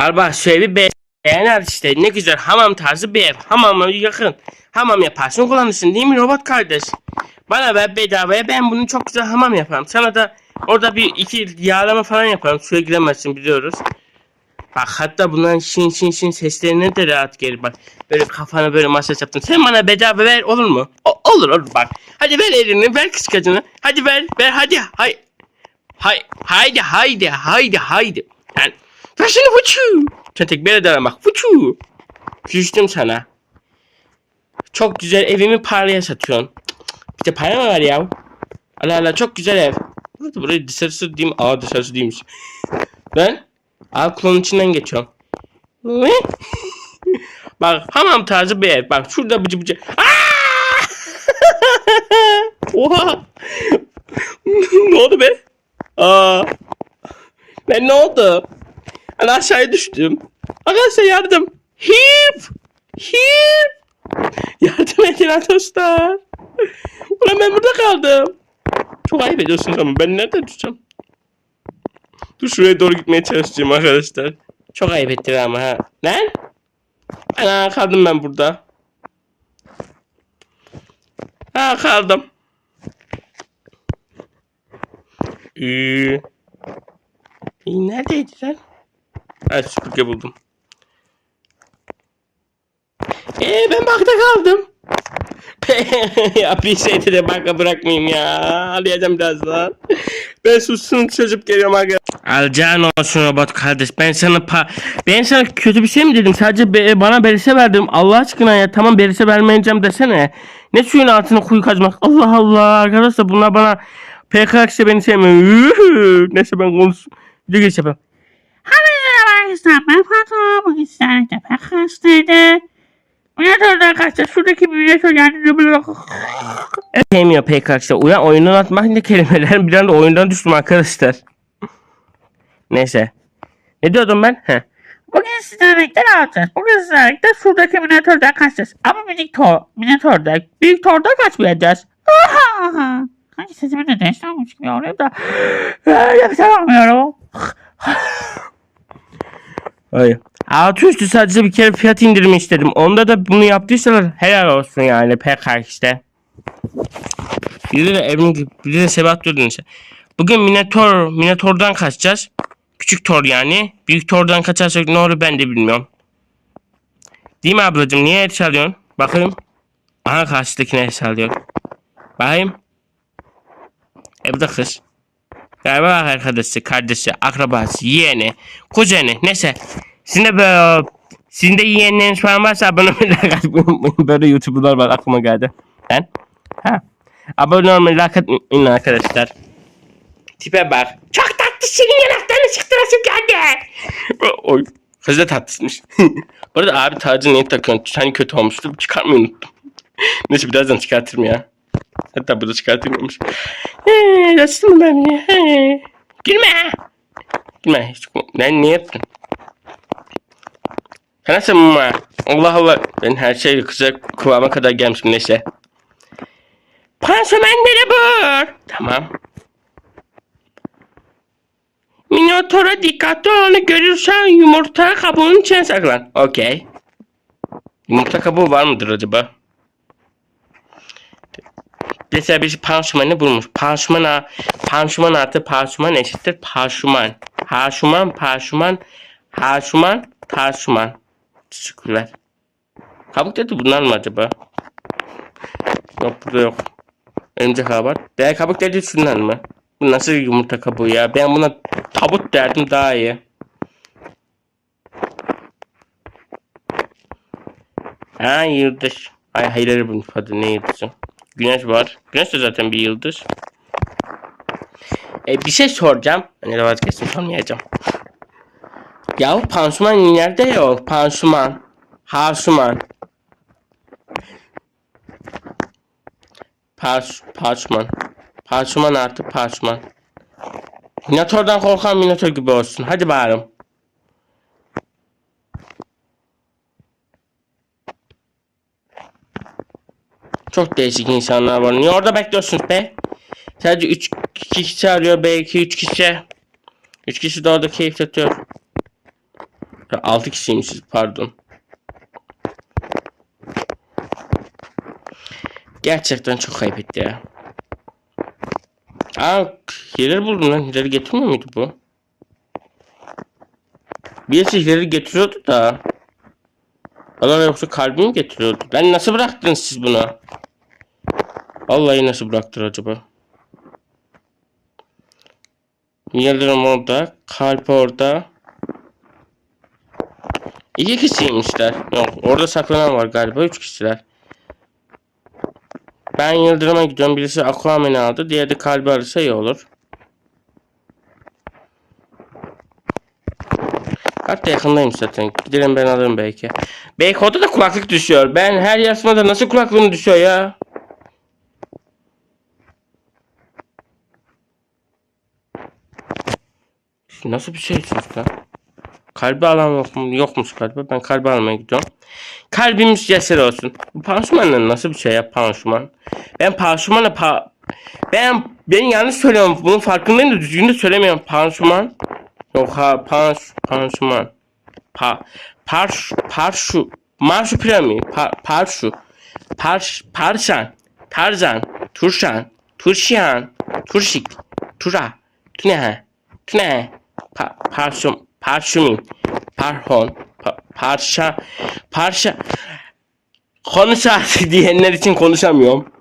Al bak şöyle bir beğen işte ne güzel hamam tarzı bir ev. Hamama yakın. Hamam yaparsın kullanırsın değil mi robot kardeş? Bana ver bedavaya ben bunu çok güzel hamam yaparım. Sana da orada bir iki yağlama falan yaparım. Suya giremezsin biliyoruz. Bak hatta bunların şin şin şin seslerine de rahat gelir bak. Böyle kafana böyle masaj yaptın. Sen bana bedava ver olur mu? O- olur olur bak. Hadi ver elini ver kıskacını. Hadi ver ver hadi. Hay hay haydi haydi haydi haydi. Yani ver şunu vuçu. Tek bir ederim bak vuçu. Küstüm sana. Çok güzel evimi paraya satıyorsun. Bir de para mı var ya? Allah Allah çok güzel ev. Burada burayı dışarısı diyeyim. Aa dışarısı değilmiş. Ben Al klonun içinden geçiyorum. Bak hamam tarzı bir ev. Bak şurada bıcı bıcı. Oha. ne oldu be? Aa. Ben ne oldu? Ben aşağıya düştüm. Arkadaşlar yardım. Hip. Hip. Yardım edin arkadaşlar. Ulan ben burada kaldım. Çok ayıp ediyorsunuz ama ben nerede düşeceğim? Dur şuraya doğru gitmeye çalışacağım arkadaşlar. Çok ayıp ettiler ama ha. Lan? Ana kaldım ben burada. Ha kaldım. Ee, neredeydi lan? Ha süpürge buldum. Ee ben bakta kaldım. ya bir şeyde de baka bırakmayayım ya. Ağlayacağım birazdan. Ben sussun çocuk geliyorum aga. Alacağın olsun robot kardeş. Ben sana pa ben sana kötü bir şey mi dedim? Sadece be- bana berise verdim. Allah aşkına ya tamam berise vermeyeceğim desene. Ne suyun altına kuyu kazmak? Allah Allah arkadaşlar bunlar bana PKX'e beni sevmiyor. Neyse ben konuş. Bir giriş yapayım. Merhaba arkadaşlar ben Fatma. Bugün sizlerle pek hastaydı. Minatörden kaçtı. Şuradaki yani böyle Sevmiyor PKX'e. Uyan oyundan atmak ne kelimeler? Bir anda oyundan düştüm arkadaşlar. Neyse. Ne diyordum ben? Heh. Bugün sizlerle yapacağız? Bugün sizlerle şuradaki minatörden kaçacağız. Ama minik tor, minatörde, büyük torda kaçmayacağız. Hangi sesimi de değiştirmiş gibi oluyor da. Şey olmuyorum. Hayır. Altı üstü sadece bir kere fiyat indirimi istedim. Onda da bunu yaptıysalar helal olsun yani PKX'te. Bir de evin bir de Sebat diyordun işte. Bugün Minotaur, Minotaur'dan kaçacağız. Küçük Tor yani. Büyük Tor'dan kaçarsak ne olur ben de bilmiyorum. Değil mi ablacığım? Niye el çalıyorsun? Bakayım. Aha karşıdakine el çalıyor. Bakayım. E da kız. Galiba arkadaşı, kardeşi, akrabası, yeğeni, kuzeni, neyse. Sizin de böyle, sizin de yeğenleriniz falan varsa abone olmayı like atmayı unutmayın. Böyle YouTuber'lar var aklıma geldi. Ben? Ha. Abone olmayı like atmayın arkadaşlar. Tipe bak. Çok tatlı senin yanaklarını çıktırasın geldi. Oy. Kız da tatlıymış. Bu arada abi tacı niye takıyorsun? Hani kötü olmuştu. Çıkarmayı unuttum. Neyse birazdan çıkartırım ya. Hatta burada çıkartılmamış. Eee nasılsın ben ya? He. Gülme. Gülme. Hiç, ben niye yaptın? Sen nasılsın mama? Allah Allah. Ben her şey kıza kıvama kadar gelmişim neyse. Pansumanları bu. Tamam. Minotaura dikkatli ol onu görürsen yumurta kabuğunun içine saklan. Okey. Yumurta kabuğu var mıdır acaba? Mesela bir pansumanı bulmuş. Pansuman, a- pansuman artı pansuman eşittir pansuman. Haşuman, pansuman, haşuman, pansuman. Teşekkürler. Kabuk dedi bunlar mı acaba? Yok burada yok. Ağı var. Değer kabuk dedi şunlar mı? Bu nasıl yumurta kabuğu ya? Ben buna tabut derdim daha iyi. Ha yıldız. Ay hayır bunun adı ne yıldızı? Güneş var. Güneş de zaten bir yıldız. E, bir şey soracağım. Hani de vazgeçtim sormayacağım. Ya pansuman nerede yok? Pansuman. Hasuman. Pars, parşman. Parşman artı parşman. Minotaur'dan korkan Minotaur gibi olsun. Hadi bağırım. Çok değişik insanlar var. Niye orada bekliyorsunuz be? Sadece 3 kişi arıyor belki 3 kişi. 3 kişi de orada keyif yapıyor. 6 kişiymişiz pardon. Gerçekten çok ayıp etti ya. Aa hileleri buldum lan. Hileleri getirmiyor muydu bu? Birisi hileleri getiriyordu da. Allah yoksa kalbimi mi getiriyordu? Ben nasıl bıraktınız siz bunu? Vallahi nasıl bıraktır acaba? Yıldırım orada. Kalp orada. İki kişiymişler. Yok orada saklanan var galiba. Üç kişiler. Ben Yıldırım'a gidiyorum. Birisi Aquaman'ı aldı. Diğeri de kalbi alırsa iyi olur. Hatta yakındayım zaten. Gidelim ben alırım belki. Belki orada da kulaklık düşüyor. Ben her yarışmada nasıl kulaklığım düşüyor ya? Nasıl bir şey lan? Kalbi alan yok mu? Yokmuş galiba. Ben kalbi almaya gidiyorum. Kalbimiz ceser olsun. Bu pansumanla nasıl bir şey ya pansuman? Ben pansumanla pa... Ben ben yanlış söylüyorum. Bunun farkındayım da düzgün de söylemiyorum. Pansuman. Yok ha pans pansuman. Pa parş parşu marsupilami pa, parşu parş parşan tarzan turşan turşiyan turşik tura tune tune pa, parsum parşumin parhon pa, parşa parşa konuş artık diyenler için konuşamıyorum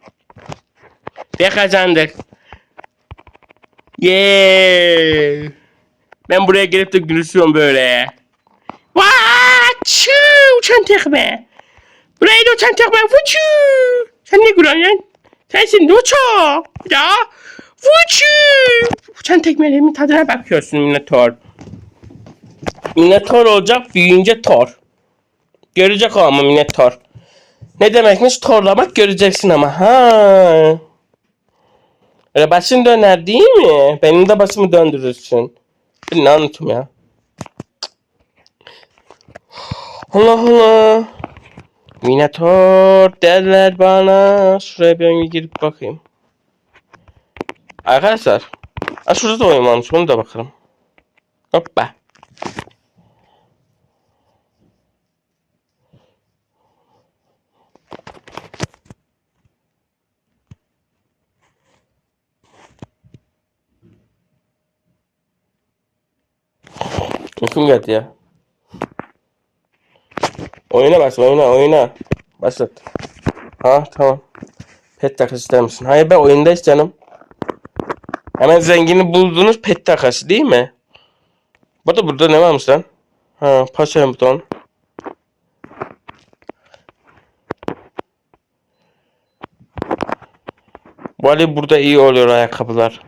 ve kazandık yeah ben buraya gelip de gülüşüyorum böyle Vaçu uçan tekme. Buraya da uçan tekme. Vuçu. Sen ne gülüyorsun lan? Sensin Vuçu. Ya. Vuçu. Uçan tekmelerimin tadına bakıyorsun Minotaur. Minotaur olacak büyüyünce Thor. Görecek o ama Minotaur. Ne demekmiş torlamak göreceksin ama ha. Öyle başın döner değil mi? Benim de başımı döndürürsün. Ben ne anlatıyorum ya? Allah Allah. Minotaur derler bana. Şuraya bir girip bakayım. Arkadaşlar. Ha şurada da oyun varmış. Onu da bakalım. Hoppa. Uykum geldi ya. Oyuna bas oyuna oyuna. Başlat. Ha tamam. Pet takas ister misin? Hayır ben oyundayız canım. Hemen zengini buldunuz pet takası değil mi? Bu da burada ne varmış lan? Ha paşa buton. Bu Ali burada iyi oluyor ayakkabılar.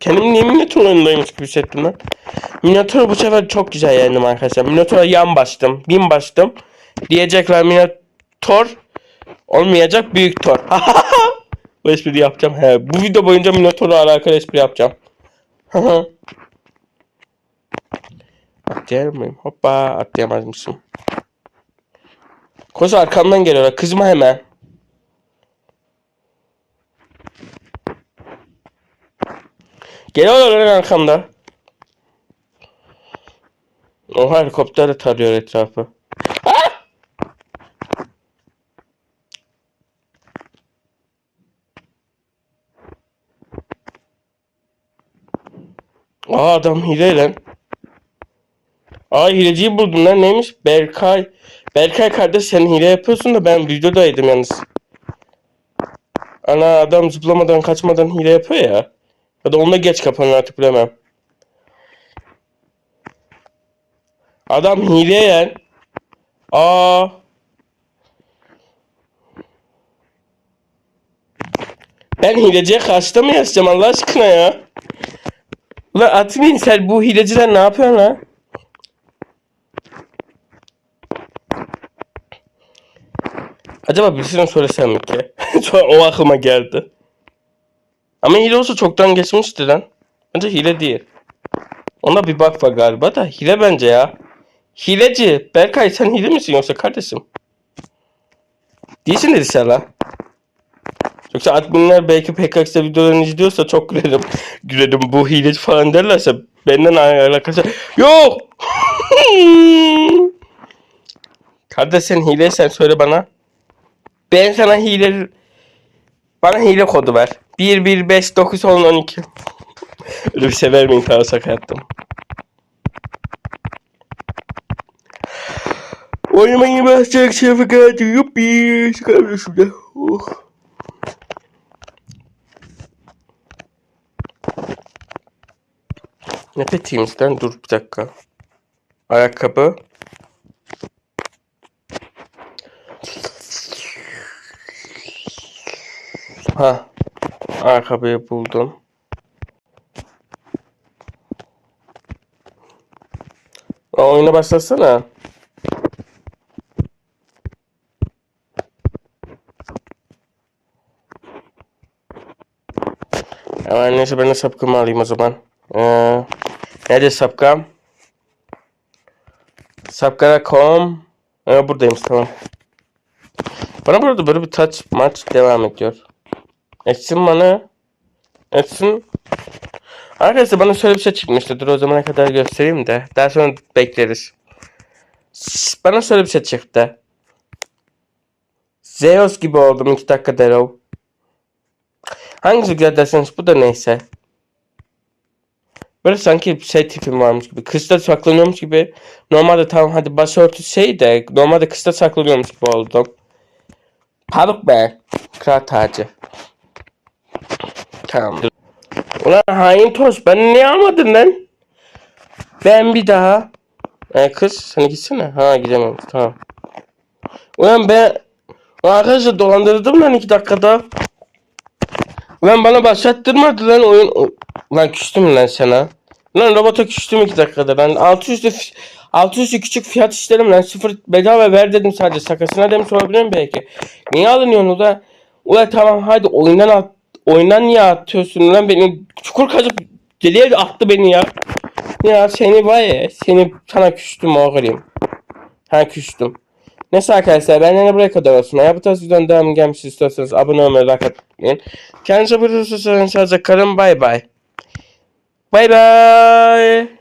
Kendimi niye Minotaur oyundaymış gibi hissettim lan. Minotaur bu sefer çok güzel yendim arkadaşlar. Minotaur'a yan bastım. Bin bastım. Diyecekler Minotaur olmayacak büyük Thor. bu espri yapacağım. He, bu video boyunca Minotaur'la alakalı espri yapacağım. Atlayar mıyım? Hoppa atlayamazmışım. Koş arkamdan geliyorlar. Kızma hemen. Geliyorlar lan arkamda. O helikopter tarıyor etrafı. Aa adam hile lan. Aa hileciyi buldum lan neymiş? Berkay. Berkay kardeş sen hile yapıyorsun da ben videodaydım yalnız. Ana adam zıplamadan kaçmadan hile yapıyor ya. Ya da onunla geç kapanır artık bilemem. Adam hile yen. Aa. Ben hileciye karşıda mı yazacağım Allah aşkına ya? Ulan atmayın sen bu hileciler ne yapıyor lan? Acaba birisine söylesem mi ki? O aklıma geldi. Ama hile olsa çoktan geçmişti lan. Bence hile değil. Ona bir bak var galiba da hile bence ya. Hileci. Berkay sen hile misin yoksa kardeşim? Değilsin dedi sen lan. Yoksa adminler belki PKX'de videolarını izliyorsa çok gülerim. Gülerim bu hileci falan derlerse benden alakası yok. Kardeş sen hileysen söyle bana. Ben sana hile bana hile kodu ver. 1 1 5 9 10 12. Öyle bir şey vermeyin tamam şaka yaptım. Oynamayı basacak şefkat yuppi. Çıkarım şurada. Oh. Ne petiyimizden dur bir dakika. Ayakkabı. Ha. Ayakkabıyı buldum. Aa, oyuna başlasana. Ama neyse ben de sapkımı alayım o zaman. Ee, nerede sapkam? Sapkara.com ee, Buradayım tamam. Bana burada böyle bir touch maç devam ediyor. Etsin bana. Etsin. Arkadaşlar bana şöyle bir şey çıkmıştı. Dur o zamana kadar göstereyim de. Daha sonra bekleriz. Bana şöyle bir şey çıktı. Zeus gibi oldum 2 dakika dero. Hangisi güzel derseniz bu da neyse. Böyle sanki şey tipim varmış gibi. Kışta saklanıyormuş gibi. Normalde tamam hadi başörtü şey de normalde kışta saklanıyormuş gibi oldum. Paruk be. Kral tacı. Tamam. Ulan hain toz ben niye almadın lan? Ben bir daha. E kız sen gitsene. Ha gidemem tamam. Ulan ben Ulan arkadaşlar dolandırdım lan iki dakikada. Ulan bana başlattırmadı lan oyun. O- Lan küstüm lan sana. Lan robota küstüm iki dakikada. Ben 600'lü fi- 600'lü küçük fiyat isterim lan. Sıfır bedava ver dedim sadece. Sakasına demiş olabilirim belki. Niye alınıyorsun ula? Ula tamam hadi oyundan at. Oyundan niye atıyorsun lan beni? Çukur kazıp deliye attı beni ya. Ya seni var ya. Seni sana küstüm oğlum. Ha küstüm. Neyse arkadaşlar benden de buraya kadar olsun. Eğer bu tarz videonun devamı gelmiş istiyorsanız abone olmayı, like atmayı. Kendinize bir hususlarınız kalın. Bay bay. Bay bay.